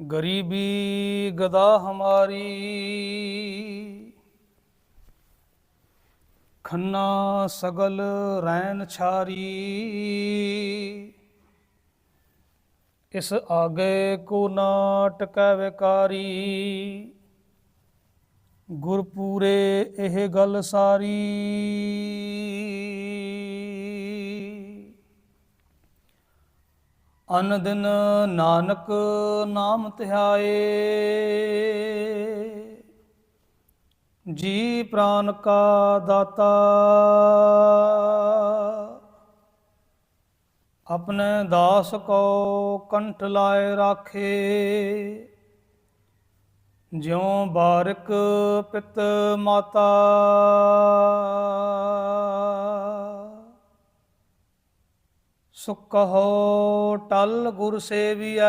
ਗਰੀਬੀ ਗਦਾ ਹਮਾਰੀ। ਖੰਨਾ ਸਗਲ ਰੈਨ ਛਾਰੀ। ਇਸ ਆਗੇ ਕੋ ਨਾ ਟਕੈ ਵਿਕਾਰੀ ਗੁਰਪੂਰੇ ਇਹ ਗੱਲ ਸਾਰੀ। ਅਨ ਦਿਨ ਨਾਨਕ ਨਾਮ ਧਿਆਏ। ਜੀ ਪ੍ਰਾਨ ਕਾ ਦਾਤਾ। ਆਪਣੇ ਦਾਸ ਕੋ ਕੰਠ ਲਾਏ ਰਾਖੇ। ਜਿਉ ਬਾਰਿਕ ਪਿਤ ਮਾਤਾ। ਸੁਖ ਹੋ ਟਲ ਗੁਰ ਸੇਵੀਐ।